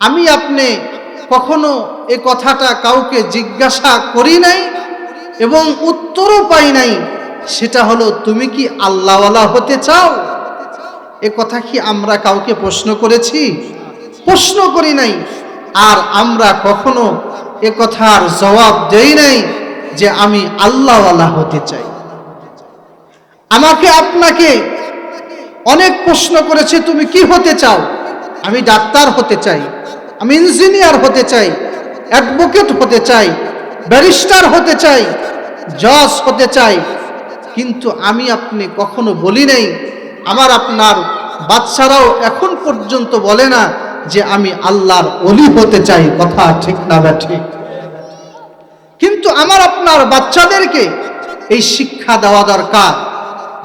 আমি আপনি কখনো এ কথাটা কাউকে জিজ্ঞাসা করি নাই এবং উত্তরও পাই নাই। সেটা হলো, তুমি কি আল্লাহওয়ালা হতে চাও? এ কথা কি আমরা কাউকে প্রশ্ন করেছি? প্রশ্ন করি নাই। আর আমরা কখনো এ কথার জবাব দেই নাই যে আমি আল্লাহওয়ালা হতে চাই। আমাকে আপনাকে অনেক প্রশ্ন করেছে, তুমি কি হতে চাও? আমি ডাক্তার হতে চাই। আমি ইঞ্জিনিয়ার হতে চাই, অ্যাডভোকেট হতে চাই, ব্যারিস্টার হতে চাই, জজ হতে চাই। কিন্তু আমি আপনি কখনো বলি নাই, আমার আপনার বাচ্চারাও এখন পর্যন্ত বলে না যে আমি আল্লাহর অলি হতে চাই। কথা ঠিক না বা ঠিক? কিন্তু আমার আপনার বাচ্চাদেরকে এই শিক্ষা দেওয়া দরকার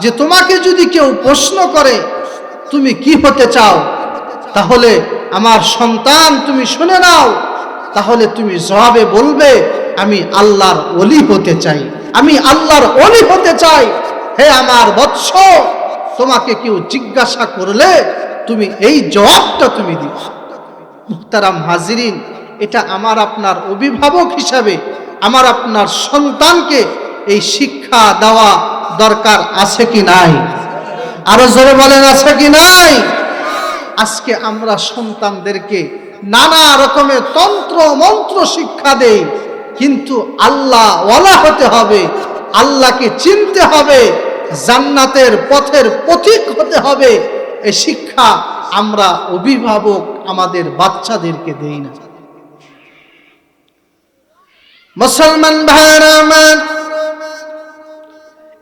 যে তোমাকে যদি কেউ প্রশ্ন করে, তুমি কি হতে চাও? তাহলে আমার সন্তান তুমি শুনে নাও। তাহলে তুমি জবাবে বলবে, আমি আল্লাহর অলি হতে চাই। আমি আল্লাহর অলি হতে চাই। হে আমার বৎস, তোমাকে কেউ জিজ্ঞাসা করলে তুমি এই জবাবটা তুমি দিবে মুহতারাম হাজিরিন, এটা আমার আপনার অভিভাবক হিসাবে, আমার আপনার সন্তানকে এই শিক্ষা দেওয়া দরকার আছে কি নাই? আরও জোরে বলেন, আছে কি নাই? আজকে আমরা সন্তানদেরকে নানা রকমের তন্ত্র, মন্ত্র শিক্ষা দেই। কিন্তু আল্লাহ ওয়ালা হতে হবে, আল্লাহকে চিনতে হবে, জান্নাতের পথের পথিক হতে হবে। এই শিক্ষা আমরা অভিভাবক আমাদের বাচ্চাদেরকে দেই না। মুসলমান ভাইরা আমার,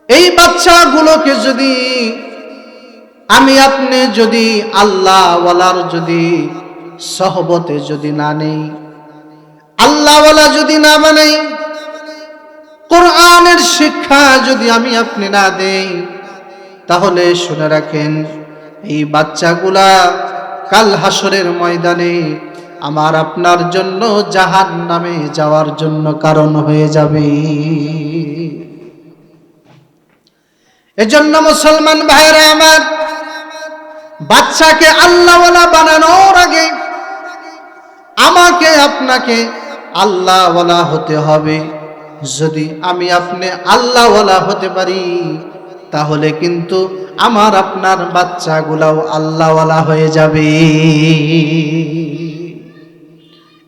এই বাচ্চাগুলোকে যদি আমি আপনি যদি আল্লাহওয়ালার যদি সহবতে যদি না নেই, আল্লাহওয়ালা যদি না বানাই কোরআনের শিক্ষা যদি আমি আপনি না দেই, তাহলে শুনে রাখেন, এই বাচ্চাগুলা কাল হাসরের ময়দানে আমার আপনার জন্য জাহান নামে যাওয়ার জন্য কারণ হয়ে যাবে। এজন্য মুসলমান ভাইরা আমার বাচ্চাকে আল্লাহওয়ালা বানানোর আগে আমাকে আপনাকে আল্লাহওয়ালা হতে হবে। যদি আমি আপনি আল্লাহওয়ালা হতে পারি, তাহলে কিন্তু আমার আপনার বাচ্চাগুলাও আল্লাহওয়ালা হয়ে যাবে।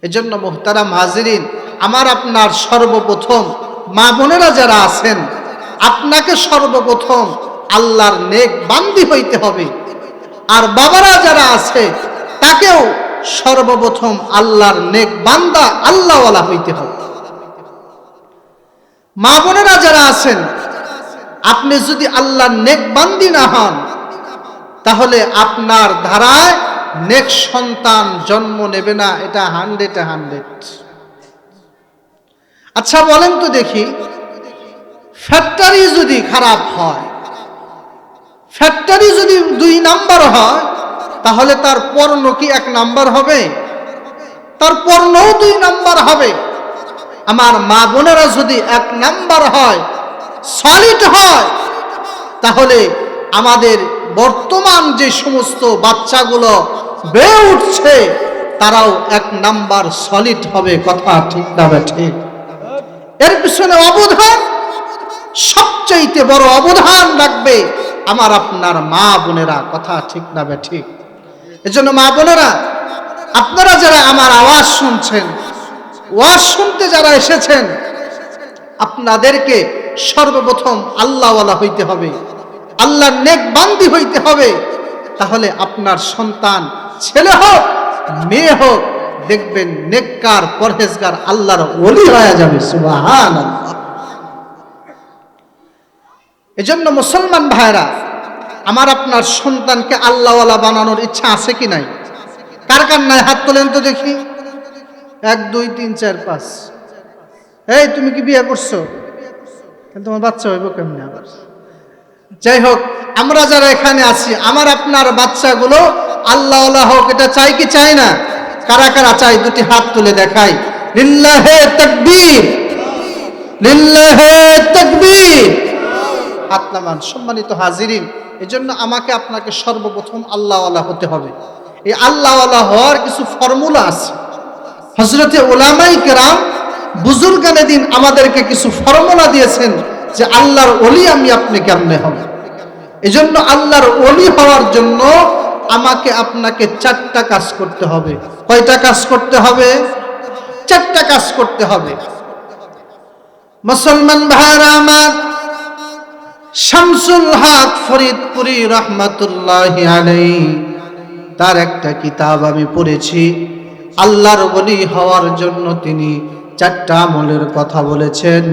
এজন্য মোহতারাম হাজিরিন, আমার আপনার সর্বপ্রথম মা বোনেরা যারা আছেন, আপনাকে সর্বপ্রথম আল্লাহর নেক বান্দি হইতে হবে। আর বাবারা যারা আছে, তাকেও সর্বপ্রথম আল্লাহর নেক বান্দা আল্লাহওয়ালা হইতে হবে। মা বোনেরা যারা আছেন, আপনি যদি আল্লাহর নেক বান্দি না হন, তাহলে আপনার ধারায় নেক সন্তান জন্ম নেবে না, এটা হান্ড্রেড হান্ড্রেড। আচ্ছা বলেন তো দেখি, ফ্যাক্টরি যদি খারাপ হয় ফ্যাক্টরি যদি দুই নাম্বার হয়, তাহলে তার পর্ণ কি এক নাম্বার হবে? তার পর্ণও দুই নাম্বার হবে। আমার মা বোনেরা যদি এক নাম্বার হয় সলিড হয়, তাহলে আমাদের বর্তমান যে সমস্ত বাচ্চাগুলো বেড়ে উঠছে, তারাও এক নাম্বার সলিড হবে, কথা ঠিক না ঠিক? এর পিছনে অবধান, সবচাইতে বড় অবধান রাখবে আমার আপনার মা বোনেরা, কথা ঠিক না বে ঠিক? এজন্য মা বোনেরা, আপনারা যারা আমার আওয়াজ শুনছেন, ওয়াজ শুনতে যারা এসেছেন, আপনাদেরকে সর্বপ্রথম আল্লাহওয়ালা হইতে হবে, আল্লাহর নেক বান্দি হইতে হবে। তাহলে আপনার সন্তান ছেলে হোক, মেয়ে হোক, দেখবেন নেককার পরহেজগার আল্লাহর ওলি হয়ে যাবে সুবাহান আল্লাহ এজন্য মুসলমান ভাইরা আমার আপনার সন্তানকে আল্লাহওয়ালা বানানোর ইচ্ছা আছে কি নাই? কার কার নাই হাত তোলেন তো দেখি? এক, দুই, তিন, চার, পাঁচ। এই, তুমি কি বিয়ে করছ? কিন্তু তোমার বাচ্চা হইব কেমনি আবার? যাই হোক, আমরা যারা এখানে আছি, আমার আপনার বাচ্চাগুলো আল্লাহ হোক, এটা চাই কি চাই না? কারা কারা চাই? দুটি হাত তুলে দেখাই। লিল্লাহে তাকবীর! লিল্লাহে তাকবীর! হাত সম্মানিত হাজিরিন, এজন্য আমাকে আপনাকে সর্বপ্রথম আল্লাহওয়ালা হতে হবে। এই আল্লাহওয়ালা হওয়ার কিছু ফর্মুলা আছে। হজরতে ওলামাই কেরাম বুজুর্গানে দিন আমাদেরকে কিছু ফর্মুলা দিয়েছেন যে আল্লাহর অলি আমি আপনি কেমনে হব। এজন্য আল্লাহর অলি হওয়ার জন্য আমাকে আপনাকে চারটা কাজ করতে হবে। কয়টা কাজ করতে হবে? চারটা কাজ করতে হবে। মুসলমান ভাইরা আমার শামসুল হক ফরিদপুরি রহমাতুল্লাহ আলাই তার একটা কিতাব আমি পড়েছি। আল্লাহর বলি হওয়ার জন্য তিনি চারটা আমলের কথা বলেছেন।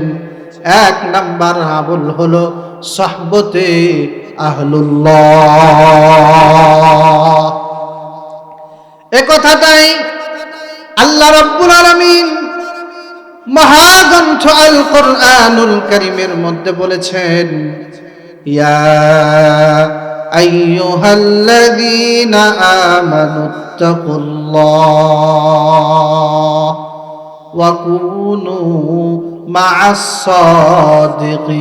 এক নাম্বার আমল হলো সহবতে আহলুল্লাহ। এ কথাটাই আল্লাহ রব্বুল আলামিন মহাগ্রন্থ আল কোরআনুল করিমের মধ্যে বলেছেন ইয়া আইয়ুহাল্লাযীনা আমানুত্তাকুল্লাহ ওয়া কুনু মা'আস সাদিকিন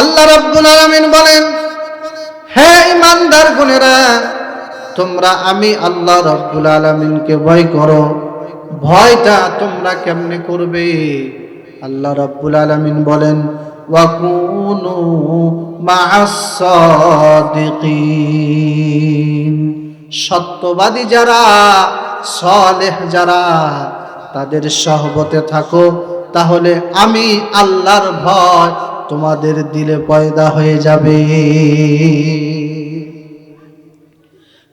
আল্লাহ রাব্বুল আলামিন বলেন, হে ইমানদার গুণেরা তোমরা আমি আল্লাহ রব্বুল আলমিনকে ভয় করো, ভয়টা তোমরা কেমনে করবে? আল্লাহ রব্বুল আলমিন বলেন। সত্যবাদী যারা, সলেহ যারা, তাদের সহবতে থাকো, তাহলে আমি আল্লাহর ভয় তোমাদের দিলে পয়দা হয়ে যাবে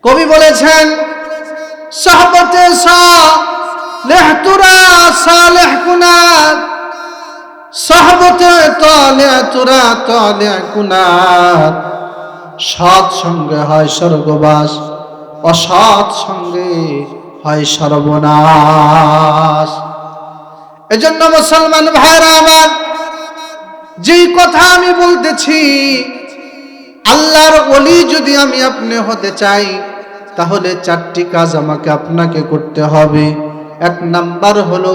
কবি বলেছেন, সাহবতে সালেহ কুনাত সাহবতে তলে তুরা তলে কুনাত সৎ সঙ্গে হয় স্বর্গবাস, অসৎ সঙ্গে হয় সর্বনাশ। এজন্য মুসলমান ভাইরা আমার, যেই কথা আমি বলতেছি, আল্লাহর অলি যদি আমি আপনি হতে চাই, তাহলে চারটি কাজ আমাকে আপনাকে করতে হবে। এক নাম্বার হলো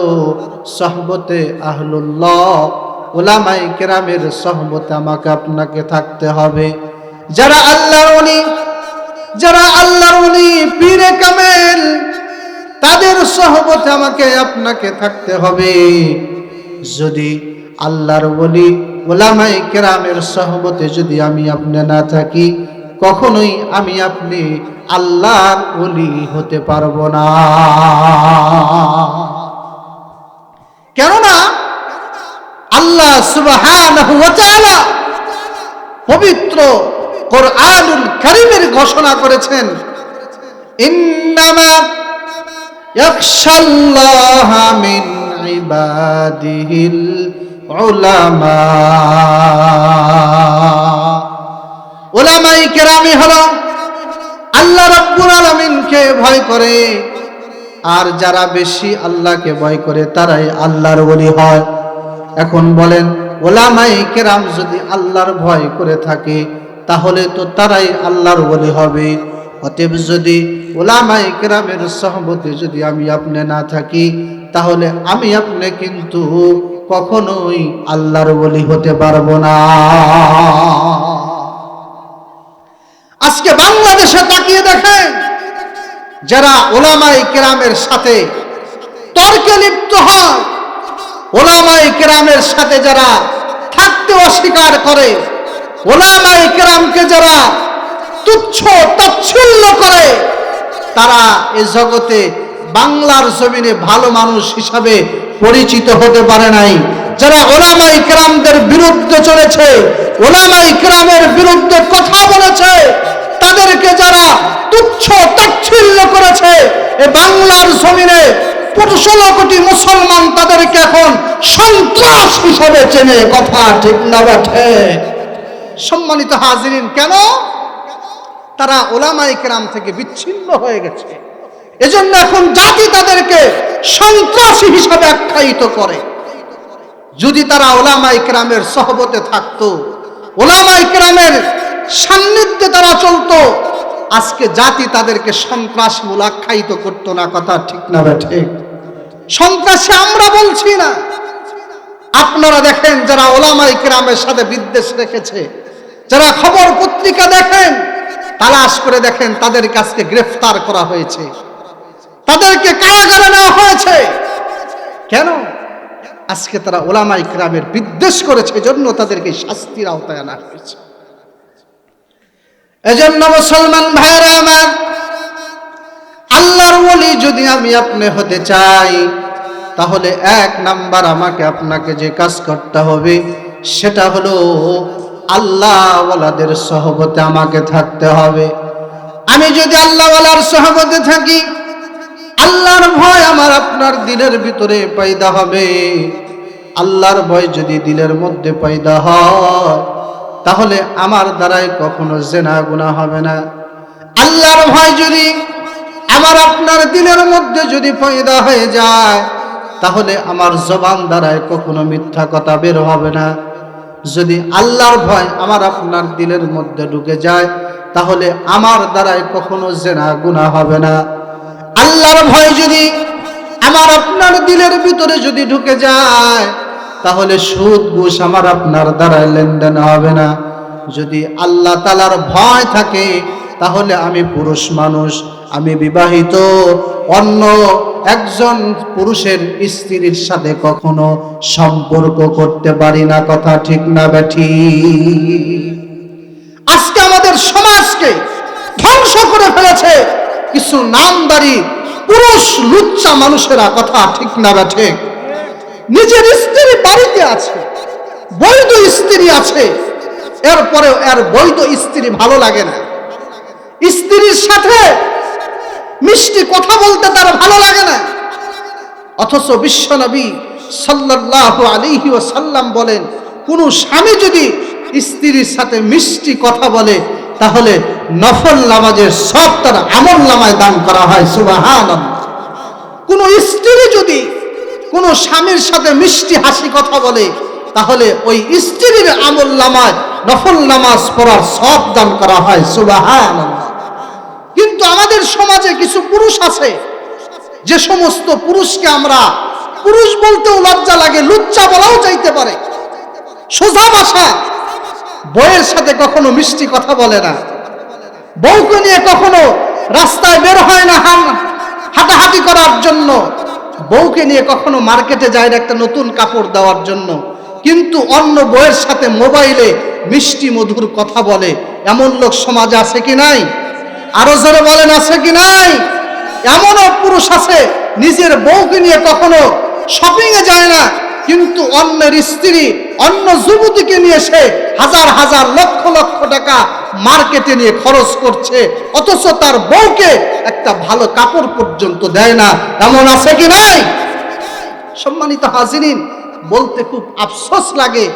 সহবতে আহলুল্লাহ ওলামাই কেরামের সহবতে আমাকে আপনাকে থাকতে হবে। যারা আল্লাহর অলি যারা আল্লাহর অলি পীরে কামেল, তাদের সহবতে আমাকে আপনাকে থাকতে হবে। যদি আল্লাহর বলি ওলামাই কেরামের সহবতে যদি আমি আপনি না থাকি কখনোই আমি আপনি আল্লাহর বলি হতে পারব না। কেননা আল্লাহ তাআলা পবিত্র কোরআনুল কারীমের ঘোষণা করেছেন, ইন্নামা ইয়াখশাল্লাহা মিন ইবাদিহিল উলামা। ওলামাই কেরামি হলো, আল্লাহ রব্বুল আলমিনকে ভয় করে। আর যারা বেশি আল্লাহকে ভয় করে, তারাই আল্লাহর বলি হয়। এখন বলেন, ওলামাই কেরাম যদি আল্লাহর ভয় করে থাকে, তাহলে তো তারাই আল্লাহর বলি হবে। অতএব যদি ওলামাই কেরামের সহবতে যদি আমি আপনি না থাকি, তাহলে আমি আপনি কিন্তু কখনোই আল্লাহর বলি হতে পারব না। আজকে বাংলাদেশে তাকিয়ে দেখেন, যারা ওলামাই কেরামের সাথে তর্কে লিপ্ত হয় ওলামাই কেরামের সাথে যারা থাকতে অস্বীকার করে ওলামাই কেরামকে যারা তুচ্ছ, তাচ্ছল্য করে, তারা এ জগতে বাংলার জমিনে ভালো মানুষ হিসাবে পরিচিত হতে পারে নাই। যারা ওলামাই ইকরামদের বিরুদ্ধে চলেছে, ওলামাই ইকরামের বিরুদ্ধে কথা বলেছে, তাদেরকে যারা তুচ্ছ তাচ্ছিল্য করেছে, এ বাংলার জমিনে ষোলো কোটি মুসলমান তাদেরকে এখন সন্ত্রাস হিসাবে চেনে, কথা ঠিক না বেঠে সম্মানিত হাজিরিন, কেন? তারা ওলামাই ইকরাম থেকে বিচ্ছিন্ন হয়ে গেছে। এজন্য এখন জাতি তাদেরকে সন্ত্রাসী হিসাবে আখ্যায়িত করে। যদি তারা ওলামাই ইকরামের সহবতে থাকতো ওলামাই ইকরামের সান্নিধ্যে তারা চলতো, আজকে জাতি তাদেরকে সন্ত্রাসী বলে আখ্যায়িত করতো না, কথা ঠিক না ঠিক? সন্ত্রাসী আমরা বলছি না। আপনারা দেখেন যারা ওলামাই ইকরামের সাথে বিদ্বেষ রেখেছে, যারা খবর পত্রিকা দেখেন, তালাশ করে দেখেন তাদের কাছকে গ্রেফতার করা হয়েছে। তাদেরকে কারাগারে নেওয়া হয়েছে। কেন? আজকে তারা ওলামাই গ্রামের বিদ্বেষ করেছে জন্য তাদেরকে শাস্তির আওতায় আনা হয়েছে। এজন্য মুসলমান ভাইরা আমার, আল্লাহর ওলি যদি আমি আপনি হতে চাই, তাহলে এক নাম্বার আমাকে আপনাকে যে কাজ করতে হবে, সেটা হলো আল্লাহওয়ালাদের সহবতে আমাকে থাকতে হবে। আমি যদি আল্লাহওয়ালার সহবতে থাকি আল্লাহর ভয় আমার আপনার দিলের ভিতরে পয়দা হবে। আল্লাহর ভয় যদি দিলের মধ্যে পয়দা হয়, তাহলে আমার দ্বারাই কখনো জেনা গুণা হবে না। আল্লাহর ভয় যদি আমার আপনার দিলের মধ্যে যদি পয়দা হয়ে যায়, তাহলে আমার জবান দ্বারায় কখনো মিথ্যা কথা বের হবে না। যদি আল্লাহর ভয় আমার আপনার দিলের মধ্যে ঢুকে যায়, তাহলে আমার দ্বারায় কখনো জেনা গুণা হবে না। আল্লাহর ভয় যদি আমার আপনার দিলের ভিতরে যদি ঢুকে যায়, তাহলে সুদ ঘুষ আমার আপনার দ্বারা লেনদেন হবে না। যদি আল্লাহ তালার ভয় থাকে, তাহলে আমি পুরুষ মানুষ, আমি বিবাহিত। অন্য একজন পুরুষের স্ত্রীর সাথে কখনো সম্পর্ক করতে পারি না, কথা ঠিক না ব্যাঠি আজকে আমাদের সমাজকে ধ্বংস করে ফেলেছে। কিছু নামদারি পুরুষ লুচ্চা মানুষেরা কথা ঠিক না ব্যাঠে নিজের স্ত্রী বাড়িতে আছে, বৈধ স্ত্রী আছে, এরপরেও এর বৈধ স্ত্রী ভালো লাগে না। স্ত্রীর সাথে মিষ্টি কথা বলতে তার ভালো লাগে না। অথচ বিশ্বনবী সাল্লাল্লাহু আলাইহি ওয়াসাল্লাম বলেন, কোন স্বামী যদি স্ত্রীর সাথে মিষ্টি কথা বলে তাহলে নফল নামাজের সব তার আমল নামায় দান করা হয়, সুবহানাল্লাহ। কোন স্ত্রী যদি কোন স্বামীর সাথে মিষ্টি হাসি কথা বলে, তাহলে ওই স্ত্রীর আমল নামায়, নফল নামাজ পড়ার সব দান করা হয়, সুবহানাল্লাহ। কিন্তু আমাদের সমাজে কিছু পুরুষ আছে, যে সমস্ত পুরুষকে আমরা পুরুষ বলতেও লজ্জা লাগে, লুচ্চা বলাও চাইতে পারে। সোজা ভাষা বইয়ের সাথে কখনো মিষ্টি কথা বলে না। বউকে নিয়ে কখনো রাস্তায় বের হয় না হাঁটাহাঁটি করার জন্য। বউকে নিয়ে কখনো মার্কেটে যায় না একটা নতুন কাপড় দেওয়ার জন্য। কিন্তু অন্য বইয়ের সাথে মোবাইলে মিষ্টি মধুর কথা বলে। এমন লোক সমাজে আছে কি নাই? আরও জোরে বলেন, আছে কি নাই? এমনও পুরুষ আছে, নিজের বউকে নিয়ে কখনো শপিং এ যায় না। কিন্তু অন্যের স্ত্রী অন্য যুবতীকে নিয়ে সে হাজার হাজার লক্ষ লক্ষ টাকা মার্কেটে নিয়ে খরচ করছে, অথচ তার বউকে একটা ভালো কাপড় পর্যন্ত দেয় না। এমন আছে কি নাই? সম্মানিত হাজিরিন, বলতে খুব আফসোস লাগে,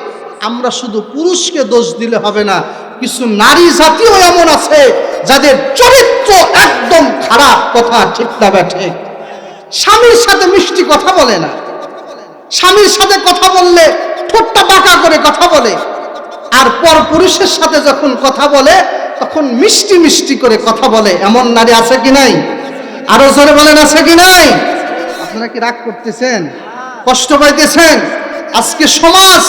আমরা শুধু পুরুষকে দোষ দিলে হবে না, কিছু নারী জাতিও এমন আছে, যাদের চরিত্র একদম খারাপ, কথা ঠিক না ব্যাঠে। স্বামীর সাথে মিষ্টি কথা বলে না। স্বামীর সাথে কথা বললে ঠোঁটটা বাঁকা করে কথা বলে। আর পর পুরুষের সাথে যখন কথা বলে, তখন মিষ্টি মিষ্টি করে কথা বলে। এমন নারী আছে কি নাই? আরও জোরে বলেন, আছে কি নাই? আপনারা কি রাগ করতেছেন? কষ্ট পাইতেছেন? আজকে সমাজ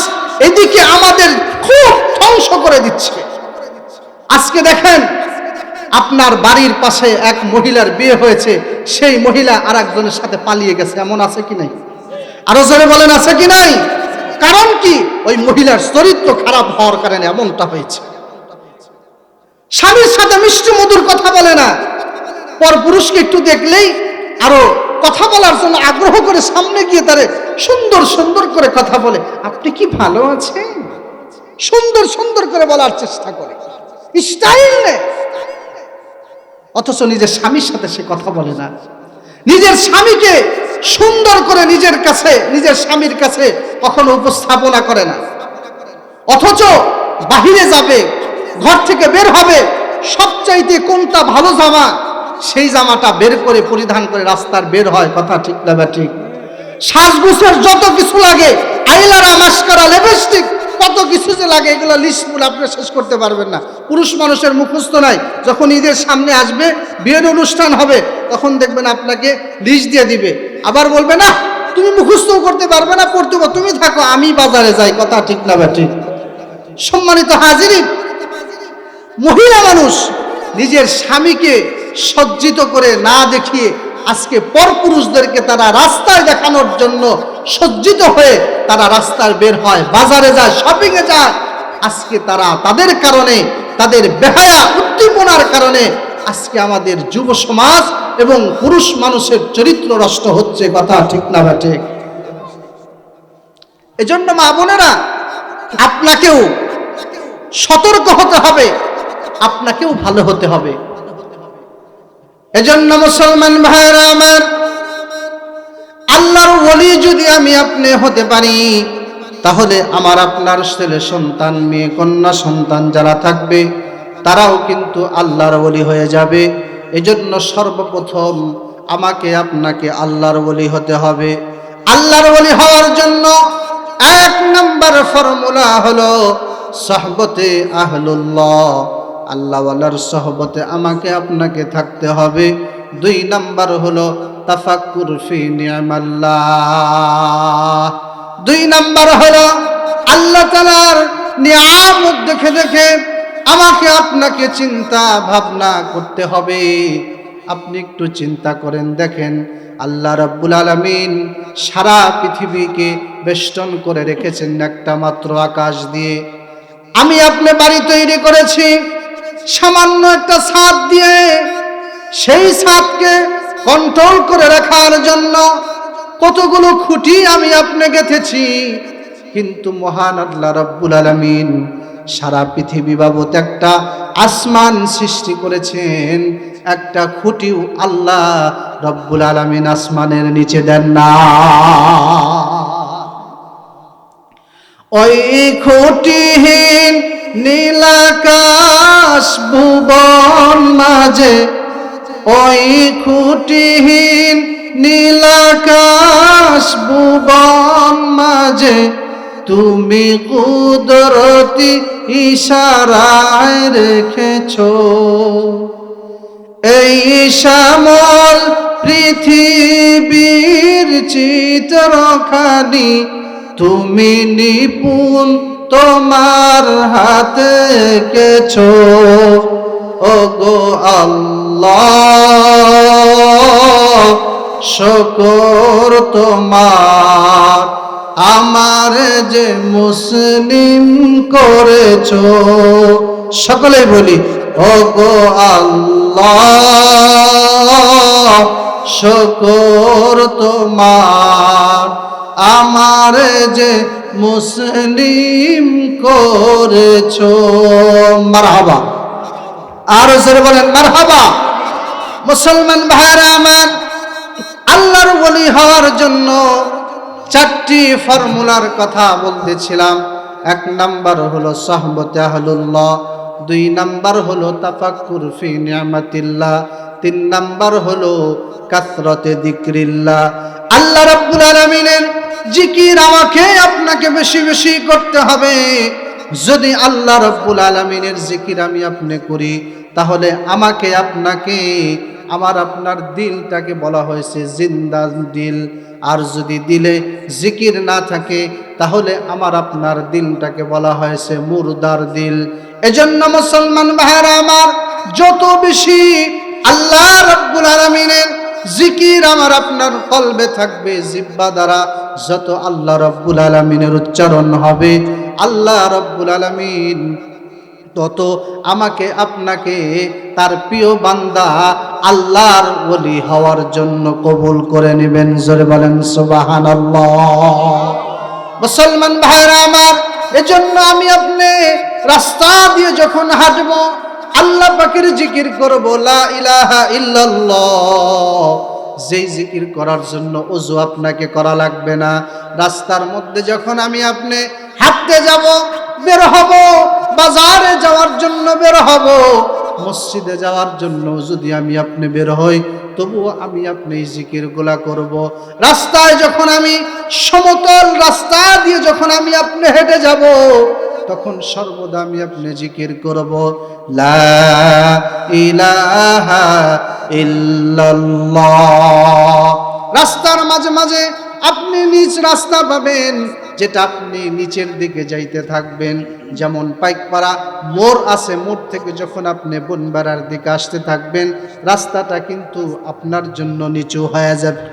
এদিকে আমাদের খুব ধ্বংস করে দিচ্ছে। আজকে দেখেন, আপনার বাড়ির পাশে এক মহিলার বিয়ে হয়েছে। সেই মহিলা আর একজনের সাথে পালিয়ে গেছে। এমন আছে কি নাই? আরও জোরে বলেন, আছে কি নাই? কারণ কি? ওই মহিলার চরিত্র খারাপ হওয়ার কারণে এমনটা হয়েছে। স্বামীর সাথে মিষ্টি মধুর কথা বলে না। পর পুরুষকে একটু দেখলেই আরও কথা বলার জন্য আগ্রহ করে সামনে গিয়ে তারে সুন্দর সুন্দর করে কথা বলে। আপনি কি ভালো আছেন? সুন্দর সুন্দর করে বলার চেষ্টা করে। স্টাইল অথচ নিজের স্বামীর সাথে সে কথা বলে না। নিজের স্বামীকে সুন্দর করে নিজের কাছে, নিজের স্বামীর কাছে কখনো উপস্থাপনা করে না। অথচ বাহিরে যাবে, ঘর থেকে বের হবে, সবচাইতে কোনটা ভালো জামা, সেই জামাটা বের করে পরিধান করে রাস্তার বের হয়, কথা ঠিক না ঠিক? শ্বাসগুছের যত কিছু লাগে, আইলারা মাস্কারা লিপস্টিক, কত কিছু যে লাগে, এগুলো লিস্ট বলে আপনি শেষ করতে পারবেন না। পুরুষ মানুষের মুখস্থ নাই, যখন ঈদের সামনে আসবে, বিয়ের অনুষ্ঠান হবে, তখন দেখবেন আপনাকে লিস্ট দিয়ে দিবে। আবার বলবে, না, তুমি মুখস্থ করতে পারবে না, পড়তে তুমি থাকো, আমি বাজারে যাই। কথা ঠিক না ব্যাটি সম্মানিত হাজিরি মহিলা মানুষ নিজের স্বামীকে সজ্জিত করে না দেখিয়ে আজকে পরপুরুষদেরকে তারা রাস্তায় দেখানোর জন্য সজ্জিত হয়ে তারা রাস্তায় বের হয়, বাজারে যায় শপিং এ যায়। আজকে তারা তাদের কারণে, তাদের বেহায়া, উদ্দীপনার কারণে আজকে আমাদের যুব সমাজ এবং পুরুষ মানুষের চরিত্র নষ্ট হচ্ছে কথা ঠিক না বা ঠিক? এজন্য মা বোনেরা, আপনাকেও সতর্ক হতে হবে, আপনাকেও ভালো হতে হবে। এজন্য মুসলমান ভাইরা আমার, আল্লাহর ওলি যদি আমি আপনি হতে পারি, তাহলে আমার আপনার ছেলে সন্তান, মেয়ে, কন্যা সন্তান যারা থাকবে, তারাও কিন্তু আল্লাহর ওলি হয়ে যাবে। এজন্য সর্বপ্রথম আমাকে আপনাকে আল্লাহর বলি হতে হবে। আল্লাহর বলি হওয়ার জন্য এক নম্বর ফর্মুলা হলো সহবতে আহলুল্লাহ। আল্লাহওয়ালার সহবতে আমাকে আপনাকে থাকতে হবে। দুই নাম্বার হলো তাফাক্কুর ফি নিয়ামাল্লাহ। দুই নাম্বার হলো আল্লাহ তালার নিয়ামত দেখে দেখে আমাকে আপনাকে চিন্তা ভাবনা করতে হবে। আপনি একটু চিন্তা করেন, দেখেন আল্লাহ রাব্বুল আলামিন সারা পৃথিবীকে বেষ্টন করে রেখেছেন একটা মাত্র আকাশ দিয়ে। আমি আপনি বাড়ি তৈরি করেছি, সামান্য একটা ছাদ দিয়ে। সেই ছাদকে কন্ট্রোল করে রাখার জন্য কতগুলো খুঁটি আমি আপনি গেঁথেছি। কিন্তু মহান আল্লাহ রব্বুল আলমিন সারা পৃথিবী বাবদ একটা আসমান সৃষ্টি করেছেন, একটা খুঁটিও আল্লাহ রব্বুল আলমিন আসমানের নিচে দেন না। ওই খুঁটিহীন নীলাকাশ ভুবন মাঝে, ওই খুঁটিহীন নীলাকাশ ভুবন মাঝে তুমি কুদরতি ইশারায় রেখেছো। এই শ্যামল পৃথিবীর চিত্রখানি, তুমি নিপুণ তোমার হাতে কেছো ও গো আল্লাহ, শকর তোমার। আমার যে মুসলিম করেছ সকলে বলি ও গো আল্লাহ, শকর তোমার। আমার যে মুসলিম করেছ, মারহাবা। আর জোরে বলেন, মারহাবা। মুসলমান ভাইরা আমার, আল্লাহর বলি হওয়ার জন্য চারটি ফর্মুলার কথা বলতেছিলাম। এক নাম্বার হলো সহবতে আহলুল্লাহ, দুই নাম্বার হলো তাফাক্কুর ফি নিয়ামাতিল্লাহ, তিন নাম্বার হলো কাসরতে দিক্রিল্লাহ আল্লাহ রাব্বুল আলামিনের জিকির আমাকে আপনাকে বেশি বেশি করতে হবে। যদি আল্লাহ রব্বুল আলমিনের জিকির আমি আপনি করি, তাহলে আমাকে আপনাকে আমার আপনার দিলটাকে বলা হয়েছে জিন্দা দিল। আর যদি দিলে জিকির না থাকে, তাহলে আমার আপনার দিলটাকে বলা হয়েছে মুরদার দিল। এজন্য মুসলমান ভাইরা আমার, যত বেশি আল্লাহ রব্বুল আলমিনের জিকির আমার আপনার কলবে থাকবে, জিব্বা দ্বারা যত আল্লাহ রব্বুল আলমিনের উচ্চারণ হবে, আল্লাহ রব্বুল আলমিন তত আমাকে, আপনাকে, তার প্রিয় বান্দা আল্লাহর ওলি হওয়ার জন্য কবুল করে নেবেন। জোরে বলেন সুবাহান মুসলমান ভাইরা আমার, এজন্য আমি আপনি রাস্তা দিয়ে যখন হাঁটবো, আল্লাহ পাকের জিকির করব, লা ইলাহা ইল্লাল্লাহ। যেই জিকির করার জন্য অজু আপনাকে করা লাগবে না। রাস্তার মধ্যে যখন আমি আপনি হাঁটতে যাব, বের হব বাজারে যাওয়ার জন্য বের হব। মসজিদে যাওয়ার জন্য যদি আমি আপনি বের হই, তবুও আমি আপনি জিকিরগুলা করব। রাস্তায় যখন আমি সমতল রাস্তা দিয়ে যখন আমি আপনি হেঁটে যাব, তখন সর্বদা আমি আপনি জিকির করব। লা ইলাহা ইল্লাল্লাহ। রাস্তার মাঝে মাঝে আপনি নিজ রাস্তা পাবেন। যেটা আপনি নিচের দিকে যাইতে থাকবেন, যেমন পাইকপাড়া, মোড় আছে, মোড় থেকে যখন আপনি বনবাড়ার দিকে আসতে থাকবেন, রাস্তাটা কিন্তু আপনার জন্য নিচু হয়ে যাবে।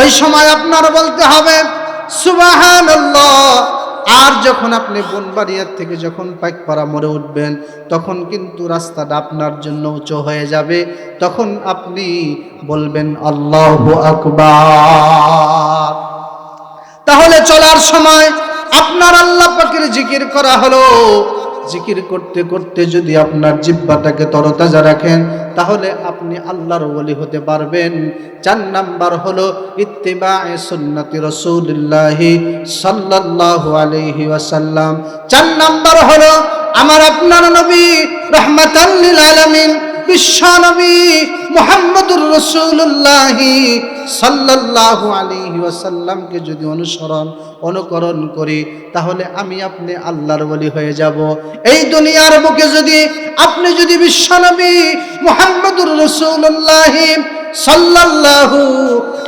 ওই সময় আপনার বলতে হবে আর যখন আপনি বনবাড়িয়ার থেকে যখন পাইকপাড়া মোড়ে উঠবেন, তখন কিন্তু রাস্তাটা আপনার জন্য উঁচু হয়ে যাবে। তখন আপনি বলবেন, আল্লাহ আকবার। তাহলে চলার সময় আপনার আল্লাহ পাকের জিকির করা হলো। জিকির করতে করতে যদি আপনার জিব্বাটাকে তরতাজা রাখেন, তাহলে আপনি আল্লাহর ওলি হতে পারবেন। চার নাম্বার হলো, ইত্তেবায়ে সুন্নতি রাসূলুল্লাহি সাল্লাল্লাহু আলাইহি ওয়াসাল্লাম। চার নাম্বার হলো, আমার আপনার নবী রহমাতাল লিল আলামিন বিশ্বনবী মুহাম্মদুর রাসূলুল্লাহি সাল্লাল্লাহু আলাইহি ওয়াসাল্লামকে যদি অনুসরণ, অনুকরণ করি, তাহলে আমি আপনি আল্লাহর বলি হয়ে যাব। এই দুনিয়ার বুকে যদি আপনি যদি বিশ্বনবী মুহাম্মদুর রাসূলুল্লাহি সাল্লাল্লাহু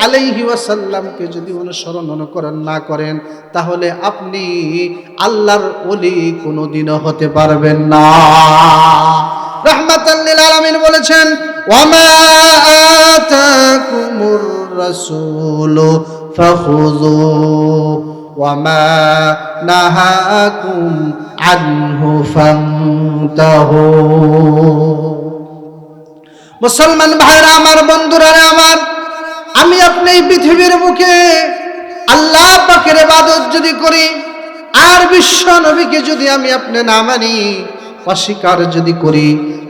আলাইহি ওয়াসাল্লামকে যদি অনুসরণ, অনুকরণ না করেন, তাহলে আপনি আল্লাহর ওলি কোনোদিনও হতে পারবেন না। রাহমাতাল লিল আলামিন বলেছেন, ওয়ামা আতাকুমুর রাসূলু ফাখুযু ওয়ামা নাহাকুম আনহু ফান্তাহু। মুসলমান ভাইরা, আমার বন্ধুরা আমার, আমি আপনি এই পৃথিবীর বুকে আল্লাহ পাকের ইবাদত যদি করি, আর বিশ্ব নবীকে যদি আমি আপনি না মানি অস্বীকার যদি করি,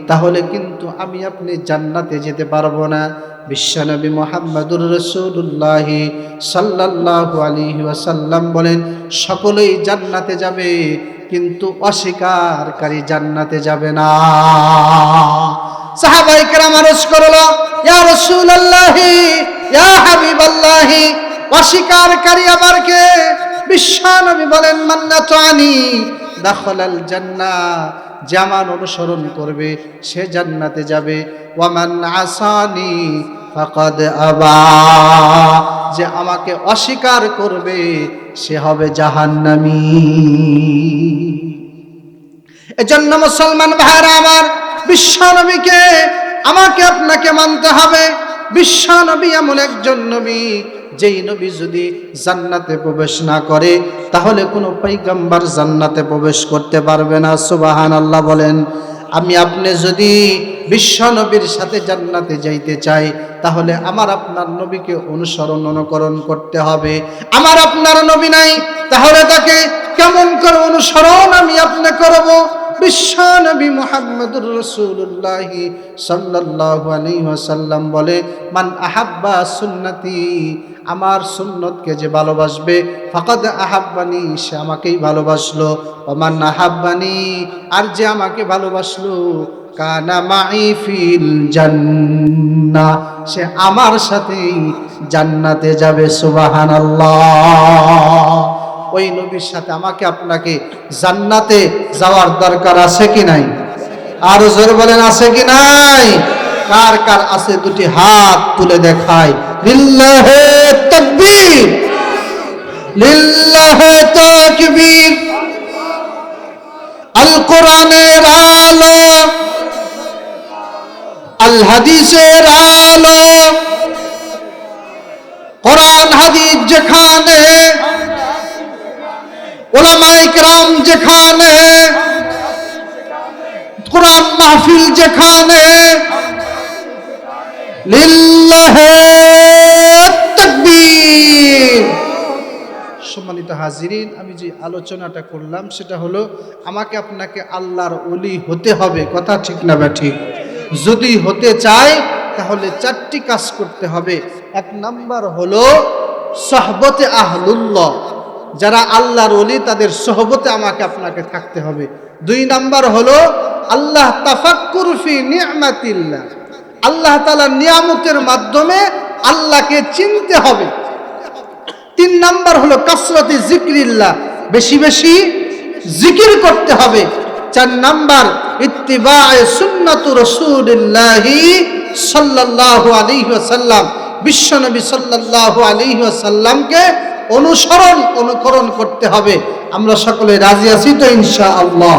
তাহলে কিন্তু আমি আপনি জান্নাতে যেতে পারব না। বিশ্বনবী মোহাম্মদুর রসুল্লাহ সাল্লাল্লাহু আলাইহি ওয়াসাল্লাম বলেন, সকলেই জান্নাতে যাবে, কিন্তু অস্বীকারকারী জান্নাতে যাবে না। সাহাবাই কেরাম আরজ করল, ইয়া বিশ্বনবী বলেন, মান্নাত আনি। দাখলাল জান্নাহ। জামান অনুসরণ করবে, সে জান্নাতে যাবে। ওয়ামান আসানি ফাকাদ আবা। যে আমাকে অস্বীকার করবে, সে হবে জাহান্নামী। এজন্য মুসলমান ভাইরা আমার, বিশ্বনবীকে আমাকে আপনাকে মানতে হবে। বিশ্বনবী এমন একজন নবী। যেই নবী যদি জান্নাতে প্রবেশ না করে, তাহলে কোনো পৈগম্বার জান্নাতে প্রবেশ করতে পারবে না। সুবাহান আল্লাহ বলেন, আমি আপনি যদি বিশ্ব নবীর সাথে জান্নাতে যাইতে চাই, তাহলে আমার আপনার নবীকে অনুসরণ অনুকরণ করতে হবে। আমার আপনার নবী নাই, তাহলে তাকে কেমন করে অনুসরণ আমি আপনি করব? বিশ্ব নবী মুহাম্মদুর রাসূলুল্লাহ সাল্লাল্লাহু আলাইহি ওয়াসাল্লাম বলে, মান আহাব্বা সুন্নতি, আমার সুন্নতকে যে ভালোবাসবে, ফাকাদ আহাব্বানি, সে আমাকেই ভালোবাসলো। ওমান আহাব্বানি, আর যে আমাকে ভালোবাসলো, কানা মাই ফিল জান্না, সে আমার সাথেই জান্নাতে যাবে, সুবহানাল্লাহ। ওই নবীর সাথে আমাকে আপনাকে জান্নাতে যাওয়ার দরকার আছে কি নাই? আরও জোরে বলেন, আছে কি নাই? কার কার আছে দুটি হাত তুলে দেখায়? লিল্লাহে তাকবীর। লিল্লাহে তাকবীর। আল কোরআনের আলো। আল হাদিসের আলো। কোরআন, হাদিস যেখানে ওলামাইকরাম যেখানে, কোরআন মাহফিল যেখানে সম্মানিত হাজিরিন, আমি যে আলোচনাটা করলাম সেটা হলো, আমাকে আপনাকে আল্লাহর অলি হতে হবে, কথা ঠিক না বা ঠিক? যদি হতে চায়, তাহলে চারটি কাজ করতে হবে। এক নাম্বার হলো, সাহবতে আহলুল্লাহ। যারা আল্লাহর ওলি, তাদের সহবতে আমাকে আপনাকে থাকতে হবে। দুই নাম্বার হলো, আল্লাহ তাফাক্কুর ফি নিয়ামাতিল্লাহ। আল্লাহ তালা নিয়ামতের মাধ্যমে আল্লাহকে চিনতে হবে। তিন নাম্বার হলো, কাসরতি জিক্রিল্লাহ বেশি বেশি জিকির করতে হবে। চার নাম্বার, ইত্তিবায়ে সুন্নাতু রাসূলিল্লাহি সাল্লাল্লাহু আলাইহি ওয়াসাল্লাম। বিশ্বনবী সাল্লাল্লাহু আলাইহি ওয়াসাল্লামকে অনুসরণ অনুকরণ করতে হবে। আমরা সকলে রাজি আছি তো ইনশা আল্লাহ